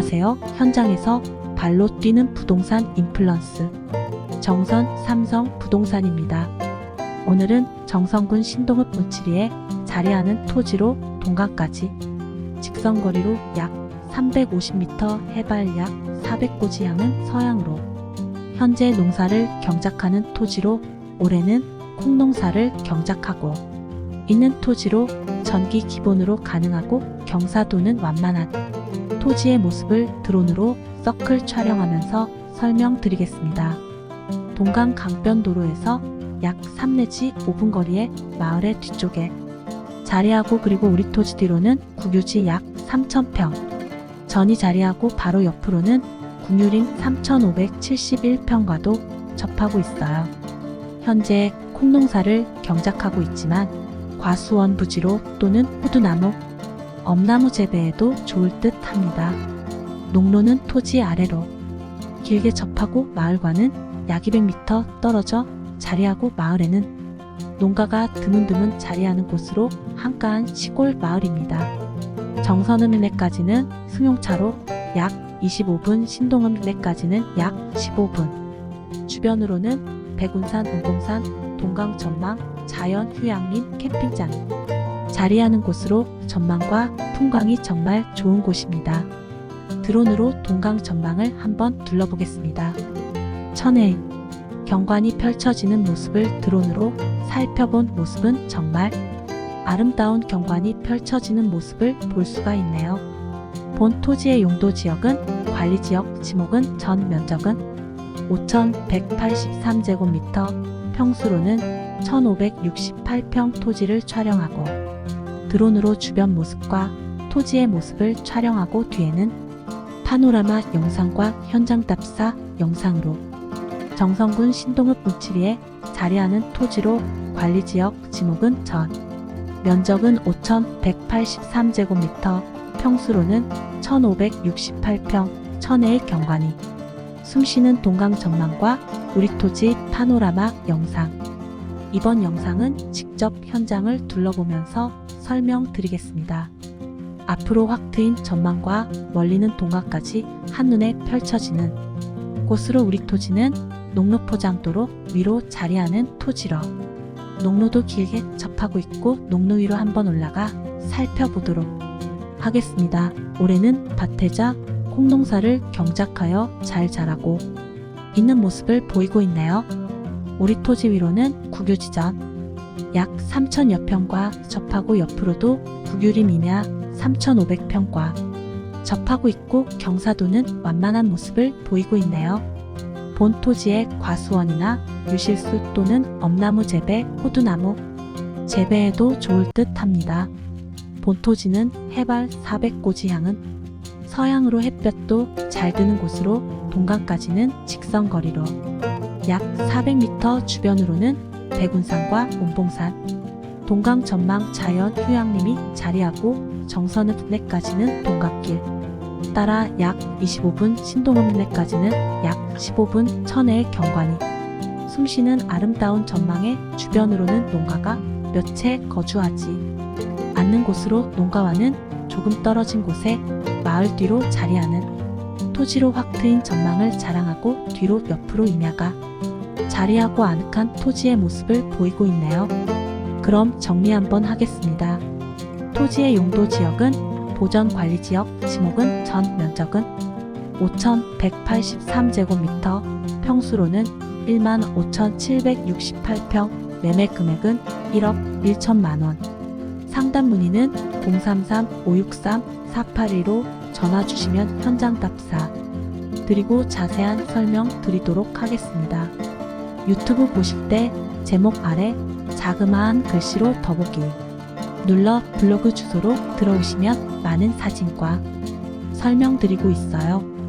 안녕하세요. 현장에서 발로 뛰는 부동산 인플루언스 정선 삼성 부동산입니다. 오늘은 정선군 신동읍 문치리에 자리하는 토지로 동강까지 직선거리로 약 350m 해발 약 400고지 향은 서양으로 현재 농사를 경작하는 토지로 올해는 콩농사를 경작하고 있는 토지로 전기 기본으로 가능하고 경사도는 완만한 토지의 모습을 드론으로 서클 촬영하면서 설명드리겠습니다. 동강 강변도로에서 약 3 내지 5분 거리의 마을의 뒤쪽에 자리하고 그리고 우리 토지 뒤로는 국유지 약 3,000평, 전이 자리하고 바로 옆으로는 국유림 3,571평과도 접하고 있어요. 현재 콩농사를 경작하고 있지만 과수원 부지로 또는 호두나무, 엄나무 재배에도 좋을 듯 합니다. 농로는 토지 아래로 길게 접하고 마을과는 약 200m 떨어져 자리하고 마을에는 농가가 드문드문 자리하는 곳으로 한가한 시골 마을입니다. 정선읍내까지는 승용차로 약 25분, 신동읍내까지는 약 15분. 주변으로는 백운산, 운봉산, 동강 전망, 자연 휴양림 캠핑장. 자리하는 곳으로 전망과 풍광이 정말 좋은 곳입니다. 드론으로 동강 전망을 한번 둘러보겠습니다. 천혜의 경관이 펼쳐지는 모습을 드론으로 살펴본 모습은 정말 아름다운 경관이 펼쳐지는 모습을 볼 수가 있네요. 본 토지의 용도 지역은 관리 지역 지목은 전 면적은 5,183제곱미터, 평수로는 1,568평 토지를 촬영하고 드론으로 주변 모습과 토지의 모습을 촬영하고 뒤에는 파노라마 영상과 현장 답사 영상으로 정성군 신동읍 우치리에 자리하는 토지로 관리지역 지목은 전. 면적은 5,183제곱미터 평수로는 1,568평 천혜의 경관이. 숨쉬는 동강 전망과 우리 토지 파노라마 영상. 이번 영상은 직접 현장을 둘러보면서 설명드리겠습니다. 앞으로 확 트인 전망과 멀리는 동강까지 한눈에 펼쳐지는 곳으로 우리 토지는 농로포장도로 위로 자리하는 토지로 농로도 길게 접하고 있고 농로 위로 한번 올라가 살펴보도록 하겠습니다. 올해는 밭태자 콩농사를 경작하여 잘 자라고 있는 모습을 보이고 있네요. 우리 토지 위로는 국유지전 약 3천여 평과 접하고 옆으로도 임야 3,500평과 접하고 있고 경사도는 완만한 모습을 보이고 있네요. 본 토지의 과수원이나 유실수 또는 엄나무 재배, 호두나무 재배에도 좋을 듯 합니다. 본 토지는 해발 400고지 향은 서양으로 햇볕도 잘 드는 곳으로 동강까지는 직선 거리로 약 400m 주변으로는 백운산과 운봉산, 동강 전망 자연 휴양림이 자리하고 정선읍내까지는 동갑길, 따라 약 25분 신동읍내까지는 약 15분 천혜의 경관이 숨쉬는 아름다운 전망의 주변으로는 농가가 몇 채 거주하지 않는 곳으로 농가와는 조금 떨어진 곳에 마을 뒤로 자리하는 토지로 확 트인 전망을 자랑하고 뒤로 옆으로 임야가 자리하고 아늑한 토지의 모습을 보이고 있네요. 그럼 정리 한번 하겠습니다. 토지의 용도 지역은 보전 관리 지역, 지목은 전 면적은 5,183제곱미터, 평수로는 15,768평, 매매 금액은 1억 1천만 원. 상담 문의는 033-563-4815 전화 주시면 현장 답사 드리고 자세한 설명 드리도록 하겠습니다. 유튜브 보실 때 제목 아래 자그마한 글씨로 더보기 눌러 블로그 주소로 들어오시면 많은 사진과 설명드리고 있어요.